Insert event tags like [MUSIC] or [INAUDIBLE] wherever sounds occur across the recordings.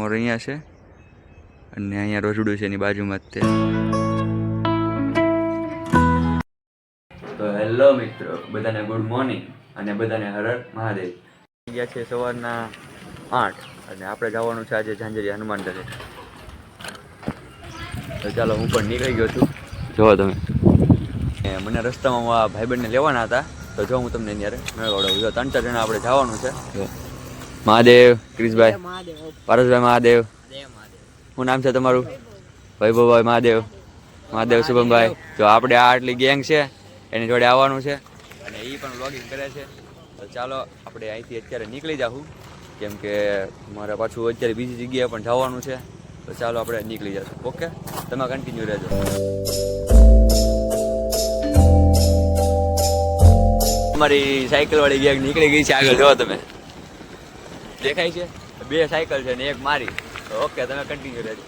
મોર અહીંયા છે. અને અહીંયા રોજડું છે એની બાજુમાં જ તે. તો હેલો મિત્રો બધાને ગુડ મોર્નિંગ અને બધાને હર હર મહાદેવ. ગયા છે સવારના આઠ અને આપણે જવાનું છે આજે ઝાંઝરી હનુમાન દરે તો ચાલો હું પણ નીકળી ગયો છું. જોવો તમે. મને રસ્તામાં ભાઈબંધને લેવાના હતા. તો જો હું તમને ત્યારે મેળવડાવું જો ત્રણ ચાર જણા આપણે જવાનું છે. જો. મહાદેવ ક્રિશભાઈ પારસભાઈ મહાદેવ. શું નામ છે તમારું? વૈભવભાઈ મહાદેવ. મહાદેવ શુભમભાઈ. જો આપણે આ આટલી ગેંગ છે એની જોડે આવવાનું છે. અને એ પણ વ્લોગિંગ કરે છે. તો ચાલો આપણે અહીંથી અત્યારે નીકળી જાઉં કેમ કે મારે પાછું અત્યારે બીજી જગ્યાએ પણ જવાનું છે. તો ચાલો આપણે નીકળી જશું. ઓકે? તમે કન્ટિન્યુ રહેજો. અમારી સાયકલ વાળી ગેંગ નીકળી ગઈ છે આગળ. જો તમે. દેખાય છે? બે સાયકલ છે ને એક મારી. તો ઓકે તમે કન્ટિન્યુ રહેજો.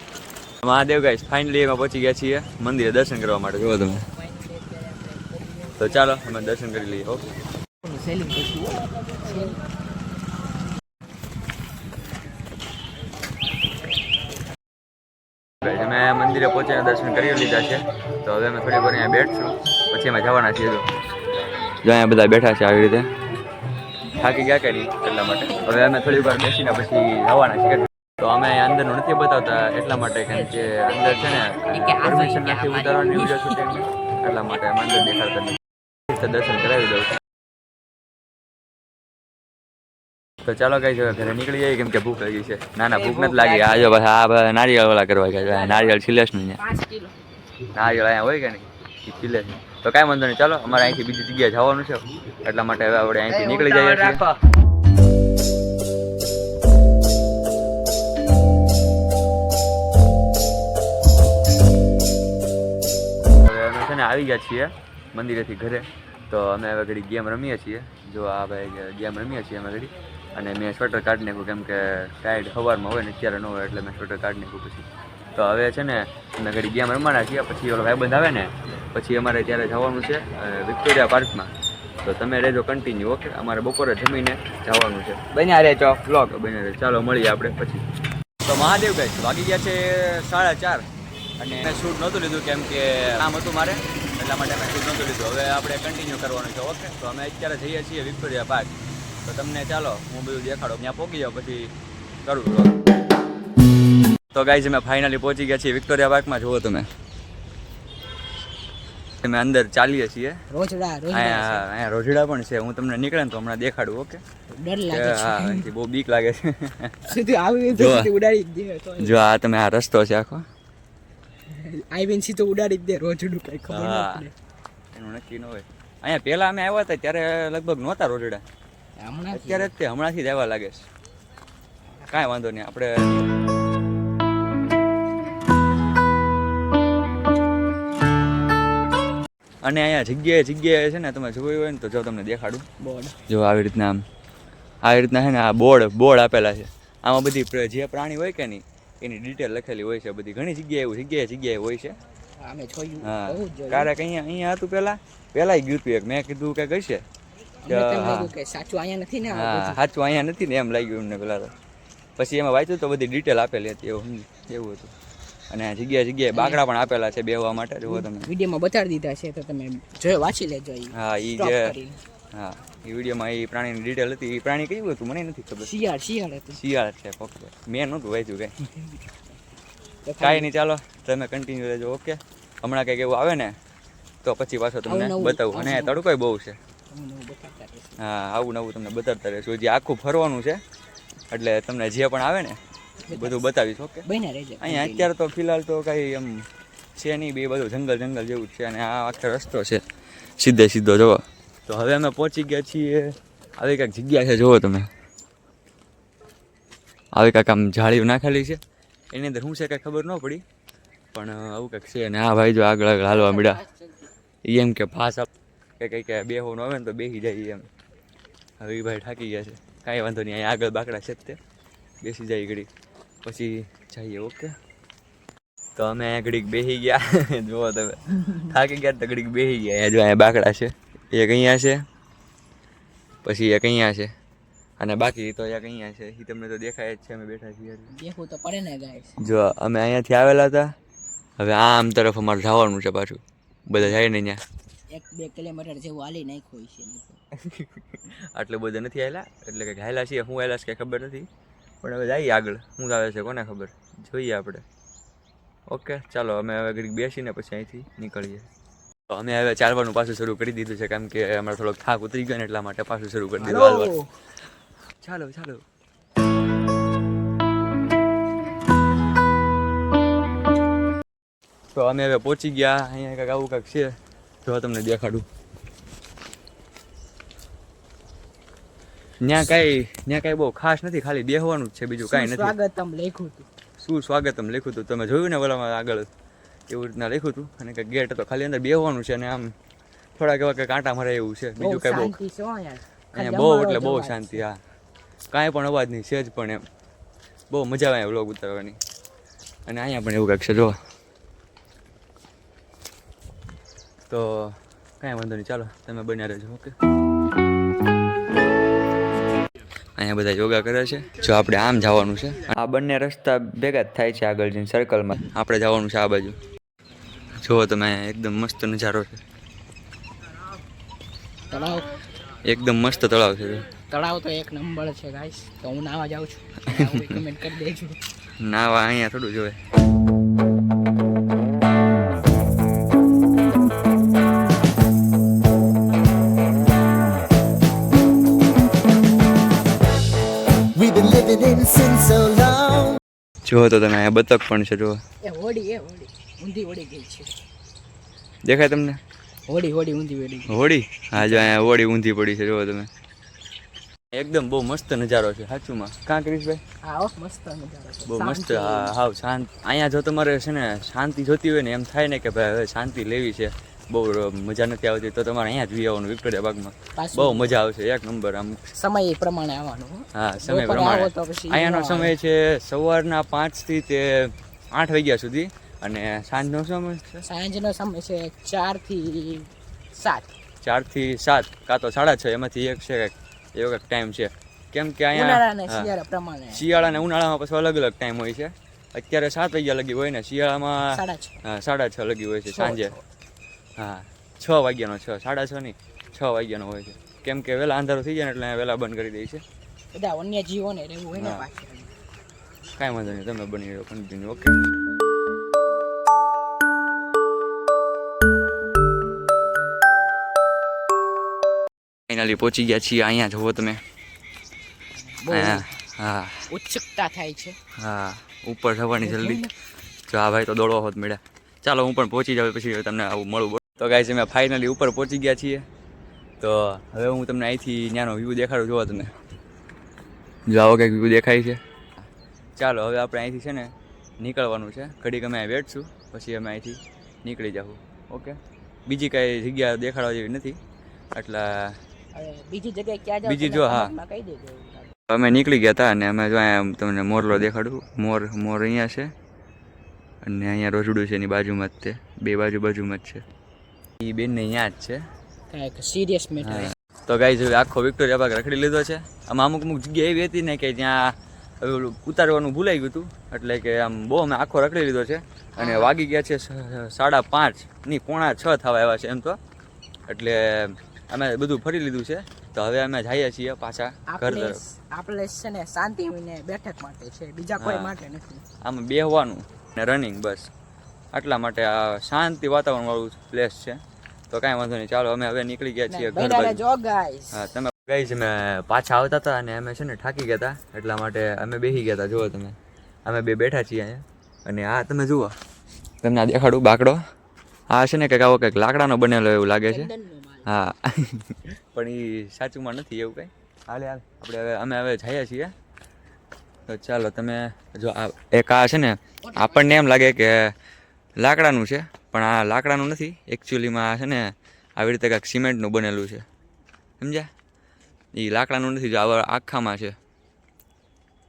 મહાદેવ ગાઈસ ફાઇનલી એમાં પહોંચી ગયા છીએ. મંદિરે દર્શન કરવા માટે. જુઓ તમે. તો ચાલો અમે દર્શન કરી લઈએ ઓકે અમે મંદિરે પહોંચીને દર્શન કરી લીધા છે. તો હવે અમે થોડી વાર અહીંયા બેઠશું. પછી અમે જવાના છીએ જો અહીંયા બધા બેઠા છે આવી રીતે. થાકી ગયા કરી એટલા માટે? હવે અમે થોડી વાર બેસીને પછી જવાના છીએ. તો અમે અંદરનું નથી બતાવતા એટલા માટે કેમ કે અંદર છે ને પરમિશન નથી ઉતારવાની વીડિયો શૂટિંગ એટલા માટે અમે અંદર દેખાડતા નથી. દર્શન કરાવી દઉં તો ચાલો કઈ જો ઘરે નીકળી જઈએ કેમ કે ભૂખ લાગી છે. ના ના ભૂખ નથી લાગી. આ જો બસ આ નારિયેળ વાળા કરવા ગયા નારિયેળ છિલેશ ને નારિયેળ અહીંયા હોય કે નહીં? ઈ છિલે છે તો કાંઈ વાંધો નહીં. ચાલો અમારે અહીંથી બીજી જગ્યાએ જવાનું છે. એટલા માટે હવે આપણે અહીંથી નીકળી જઈએ છીએ. આવી ગયા છીએ મંદિરેથી ઘરે. તો અમે હવે ઘડી ગેમ રમીએ છીએ. જો આ ભાઈ ગેમ રમીએ છીએ અમે ઘડી. અને મેં સ્વેટર કાઢી નાખ્યું કેમ કે ટાઈડ સવારમાં હોય ને અત્યારે ન હોય એટલે મેં સ્વેટર કાઢી નાખ્યું પછી. તો હવે છે ને અમે ઘડી ગેમ રમવાના છીએ. પછી ઓલો ભાઈબંધ આવે ને પછી અમારે ત્યારે જવાનું છે વિક્ટોરિયા પાર્કમાં તો તમે રહેજો કન્ટિન્યુ ઓકે? અમારે બપોરે જમીને જવાનું છે. બન્યા રહેજો. બ્લોગ બન્યા રહે ચાલો, મળીએ આપણે પછી. તો મહાદેવ ભાઈ વાગી ગયા છે સાડા ચાર. અને મેં શૂટ નહોતું લીધું, કેમ કે કામ હતું મારે. એટલા માટે મેં શૂટ નહોતું લીધું. હવે આપણે કન્ટિન્યુ કરવાનું છે, ઓકે? તો અમે અત્યારે જઈએ છીએ વિક્ટોરિયા પાર્ક તો તમને ચાલો, હું બધું દેખાડો. ત્યાં પહોંચી જાઉં પછી કરું. તો ગાઈઝ અમે ફાઇનલી પહોંચી ગયા છીએ વિક્ટોરિયા પાર્કમાં જુઓ તમે. અમે અંદર ચાલીએ છીએ. રોજડા અહીંયા રોજડા પણ છે. હું તમને નીકળે ને તો હમણાં દેખાડું ઓકે? ડર લાગે છે. બહુ બીક લાગે છે. સીધી આવી [LAUGHS] જો. ઉડાડી દે જો આ તમે આ રસ્તો છે આખો. આઈ બેન સી તો ઉડાડી જ દે રોજડું કઈ ખબર હા. એનું નક્કી ન હોય. અહીંયા પહેલા અમે આવ્યા હતા ત્યારે લગભગ નહોતા રોજડા. હમણાં અત્યારે જ તે હમણાંથી જ આવ્યા લાગે છે. કાંઈ વાંધો નહીં આપણે અને અહીંયા જગ્યાએ જગ્યાએ છે ને તમે જોયું હોય ને તો જો તમને દેખાડું. બોર્ડ. જો આવી રીતના આમ આવી રીતના છે ને આ બોર્ડ બોર્ડ આપેલા છે. આમાં બધી જે પ્રાણી હોય કે નહીં એની ડિટેલ લખેલી હોય છે બધી. ઘણી જગ્યાએ એવું જગ્યાએ જગ્યાએ હોય છે. હા ક્યારેક અહીંયા અહીંયા હતું પેલા પેલા ગયું હતું એક. મેં કીધું કે કઈ છે? સાચું અહીંયા નથી ને હા સાચું અહીંયા નથી ને એમ લાગ્યું એમને પેલા તો. પછી એમાં વાંચ્યું તો બધી ડિટેલ આપેલી હતી એવું એવું હતું. અને જગ્યાએ જગ્યાએ બાકડા પણ આપેલા છે બેહવા માટે જુઓ તમે. વિડીયોમાં બતાડી દીધા છે તો તમે જોયો વાંચી લેજો હા એ જે હા એ વિડીયોમાં એ પ્રાણીની ડિટેલ હતી. એ પ્રાણી કયું હતું મને નથી ખબર. શિયાળ શિયાળ હતું. શિયાળ છે ઓકે. મેં નહોતું વાંચ્યું કાંઈ. [LAUGHS] કાંઈ નહીં ચાલો તમે કન્ટિન્યુ રહેજો ઓકે? હમણાં કંઈક એવું આવે ને તો પછી પાછો તમને બતાવું. અને તડકો. બહુ છે. હા આવું નવું તમને બતાવતા રહેશું હજી આખું ફરવાનું છે એટલે તમને જે પણ આવે ને બધું બતાવીશ ઓકે? બન્યા રહેજો. અહીંયા અત્યારે તો ફિલહાલ તો કાંઈ એમ છે નહીં બે બધું જંગલ જંગલ જેવું છે અને આ આખો રસ્તો છે સીધે સીધો જવો તો હવે અમે પહોંચી ગયા છીએ આવી કાંઈક જગ્યા છે જુઓ તમે. આવી કાંઈક આમ જાળીઓ નાખેલી છે. એની અંદર શું છે કાંઈ ખબર ન પડી પણ આવું કાંઈક છે અને આ ભાઈ જો આગળ આગળ હાલવા મળ્યા એ એમ કે ભાસ આપ કે કંઈ બે હોવાનું આવે ને તો બેસી જાય એમ. હવે એ ભાઈ થાકી ગયા છે. કાંઈ વાંધો નહીં અહીંયા આગળ બાકડા છે તે. બેસી જાય ઘડી. પછી જઈએ ઓકે? તો અમે અહીંયા ઘડીક બેસી ગયા. [LAUGHS] જુઓ તમે. થાકી ગયા તો ઘડીક બેસી ગયા. જો અહીંયા બાકડા છે. એક અહીંયા છે પછી એક અહીંયા છે. અને બાકી તો એક અહીંયા છે. એ તમને તો દેખાય જ છે અમે બેઠા છીએ દેખવું તો પડે ને ગાઈસ જો અમે અહીંયાથી આવેલા હતા. હવે આમ તરફ અમારે જવાનું છે પાછું. બધા જાય ને અહીંયા. એક બે કિલોમીટર જેવું હાલી નાખ્યું છે. [LAUGHS] આટલે બધા નથી આવેલા એટલે કે હાયલા છીએ? હું આવેલા છે ખબર નથી? પણ હવે જઈએ આગળ. શું આવે છે કોને ખબર? જોઈએ આપણે. ઓકે ચાલો અમે હવે ઘડીક બેસીને પછી અહીંથી નીકળીએ. તો અમે હવે ચાલવાનું પાછું શરૂ કરી દીધું છે કેમ કે અમારે થોડોક થાક ઉતરી ગયો ને એટલા માટે પાછું શરૂ કરી દીધું ચાલો ચાલો. તો અમે હવે પહોંચી ગયા. અહીંયા કંઈક આવું કાંઈક છે. જો તમને દેખાડું. ત્યાં કાંઈ ત્યાં કાંઈ બહુ ખાસ નથી ખાલી બેહવાનું જ છે બીજું કઈ નથી. સ્વાગતમ લખ્યું હતું શું સ્વાગતમ લખ્યું હતું તમે જોયું ને ઓલામાં આગળ એવું રીતના લખ્યું હતું અને કે ગેટ તો ખાલી અંદર બેહવાનું છે અને આમ થોડાક એવા કે કાંટા મરે એવું છે. બીજું કઈ બહુ છે અહીંયા બહુ એટલે બહુ શાંતિ હા. કાંઈ પણ અવાજ નહીં સહેજ પણ એમ. બહુ મજા આવે વ્લોગ ઉતારવાની. અને અહીંયા પણ એવું કંઈક છે જો. તો કાંઈ વાંધો નહીં ચાલો તમે બન્યા રહેજો ઓકે? અહીંયા બધા યોગા કરે છે. જો આપણે આમ જવાનું છે. આ બંને રસ્તા ભેગા જ થાય છે આગળ જઈને સર્કલમાં આપણે જવાનું છે આ બાજુ. જુઓ તમે એકદમ મસ્ત નજારો છે. તળાવ. એકદમ મસ્ત તળાવ છે. તળાવ તો એક નંબર છે ગાઈસ તો હું નાવા જાઉં છું. કમેન્ટ કરી દેજો. નાવા અહીંયા થોડું જોવે. જુઓ તો તમે અહીંયા બતક પણ છે જુઓ એ હોડી એ હોડી ઊંધી હોડી ગઈ છે. દેખાય તમને? હોડી હોડી ઊંધી હોડી હોડી હા જો અહીંયા હોડી ઊંધી પડી છે જુઓ તમે. એકદમ બહુ મસ્ત નજારો છે સાચુંમાં. કાં ક્રિશભાઈ? હા મસ્ત નજારો બહુ મસ્ત હા હા હાવ શાંત. અહીંયા જો તમારે છે ને શાંતિ જોતી હોય ને એમ થાય ને કે ભાઈ હવે શાંતિ લેવી છે. બહુ મજા નથી આવતી. તો તમારે અહીંયા જ આવવાનું વિક્ટોરિયા બાગમાં. બહુ મજા આવશે એક નંબર આમ. સમય પ્રમાણે આવવાનું હા. સમય પ્રમાણે. અહીંયાનો સમય છે સવારના પાંચથી તે આઠ વાગ્યા સુધી અને સાંજનો સમય છે? સાંજનો સમય છે ચારથી સાત. ચારથી સાત કાં તો સાડા છ એમાંથી એક છે કંઈક. એવો કંઈક ટાઈમ છે. કેમ કે અહીંયા શિયાળા પ્રમાણે. શિયાળા અને ઉનાળામાં પછી અલગ અલગ ટાઈમ હોય છે. અત્યારે સાત વાગ્યા લગી હોય ને શિયાળામાં સાડા છ. લગી હોય છે સાંજે. હા છ વાગ્યાનો છ સાડા છ નહીં છ વાગ્યાનો હોય છે. કેમ કે વહેલા અંધારો થઈ જાય ને એટલે વહેલા બંધ કરી દે છે. બધા વન્ય જીવો ને રહેવું હોય ને પાછળ. કાંઈ વાંધો નહીં તમે બની રહ્યો કન્ટિન્યુ ઓકે ફાઇનલી પહોંચી ગયા છીએ અહીંયા જુઓ તમે. હા ઉત્સુકતા થાય છે. હા ઉપર જવાની જલ્દી. જો આ ભાઈ તો દોડવા હોત મેળા ચાલો હું પણ પહોંચી જાઉં પછી તમને આવું મળું. તો ગાઈસ અમે ફાઇનલી ઉપર પહોંચી ગયા છીએ. તો હવે હું તમને અહીંથી ત્યાંનો વ્યૂ દેખાડું જોવો તમને જો આવો કંઈક વ્યૂ દેખાય છે. ચાલો હવે આપણે અહીંથી છે ને નીકળવાનું છે. ઘડીક અમે બેઠશું પછી અમે અહીંથી નીકળી જાઉં ઓકે બીજી કાંઈ જગ્યા દેખાડવા જેવી નથી. એટલે બીજી જગ્યાએ ક્યાં બીજી જો, હા. અમે નીકળી ગયા હતા અને અમે જો તમને મોરલો દેખાડું. મોર મોર અહીંયા છે. અને અહીંયા રોજડું છે એની બાજુમાં જ તે. બે બાજુ બાજુમાં જ છે. એ બેનને અહીંયા જ છે કાંઈક સિરિયસ મેટર તો ગાઈ હવે આખો વિક્ટોરિયા પાર્ક રખડી લીધો છે. આમાં અમુક અમુક જગ્યા એવી હતી ને કે જ્યાં હવે ઓલું ઉતારવાનું ભૂલાઈ ગયું હતું. એટલે કે આમ બહુ અમે આખો રખડી લીધો છે. અને વાગી ગયા છે સાડા પાંચ. ની પોણા છ થવા આવ્યા છે એમ તો. એટલે અમે બધું ફરી લીધું છે. તો હવે અમે જઈએ છીએ પાછા ઘર તરફ. આપણે છે ને શાંતિ ને બેઠક માટે છે. બીજા કોઈ માટે નથી. આમ બેહવાનું ને રનિંગ બસ. આટલા માટે આ શાંતિ વાતાવરણ વાળું પ્લેસ છે. તો કાંઈ વાંધો નહીં. ચાલો અમે હવે નીકળી ગયા છીએ ઘર જો ગાઈસ હા તમે ગાઈસ અમે પાછા આવતા હતા અને અમે છે ને થાકી ગયા હતા. એટલા માટે અમે બેસી ગયા હતા. જુઓ તમે. અમે બે બેઠા છીએ અહીંયા. અને આ તમે જુઓ. તમને આ દેખાડું બાકડો. આ છે ને કંઈક આવો કંઈક લાકડાનો બનેલો એવું લાગે છે. હા. [LAUGHS] પણ એ સાચુંમાં નથી એવું કંઈ. હાલે હાલ. આપણે હવે અમે હવે જઈએ છીએ. તો ચાલો તમે જો આ એક આ છે ને આપણને એમ લાગે કે લાકડાનું છે. પણ આ લાકડાનું નથી. એકચ્યુઅલીમાં છે ને આવી રીતે કાંઈક સિમેન્ટનું બનેલું છે. સમજ્યા? એ લાકડાનું નથી જો આવા આખામાં છે.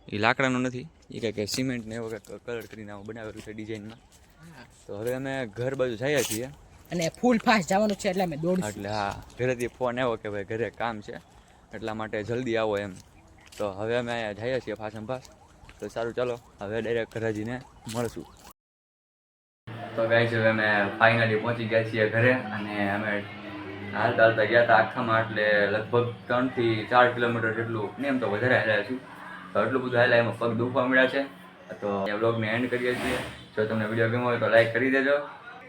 એ લાકડાનું નથી. એ કંઈક સિમેન્ટને એવો કંઈક કલર કરીને આવું બનાવેલું છે ડિઝાઇનમાં તો હવે અમે ઘર બાજુ જઈએ છીએ. અને ફૂલ ફાસ્ટ જવાનું છે એટલે અમે દોડ એટલે હા ઘરેથી ફોન આવ્યો કે ભાઈ ઘરે કામ છે એટલા માટે જલ્દી આવો એમ. તો હવે અમે અહીંયા જઈએ છીએ ફાસમ પાસ તો સારું ચાલો. હવે ડાયરેક્ટ ઘરે જઈને મળશું. તો ગાઈ હવે અમે ફાઇનલી પહોંચી ગયા છીએ ઘરે અને અમે હાલતા હાલતા ગયા હતા આખામાં, એટલે લગભગ ત્રણથી ચાર કિલોમીટર જેટલું, ને એમ તો વધારે હાલ્યા છું તો એટલું બધું હાલ્યા, એમાં પગ દુખવા મળ્યા છે. તો બ્લોગને એન્ડ કરીએ છીએ. જો તમને વીડિયો ગમ્યો હોય તો લાઈક કરી દેજો.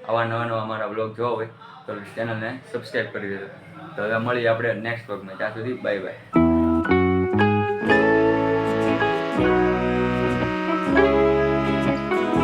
આવા નવા નવા અમારા વ્લોગ જોવા હોય તો ચેનલને સબસ્ક્રાઈબ કરી દેજો. તો હવે મળીએ આપણે નેક્સ્ટ બ્લોગમાં ત્યાં સુધી બાય બાય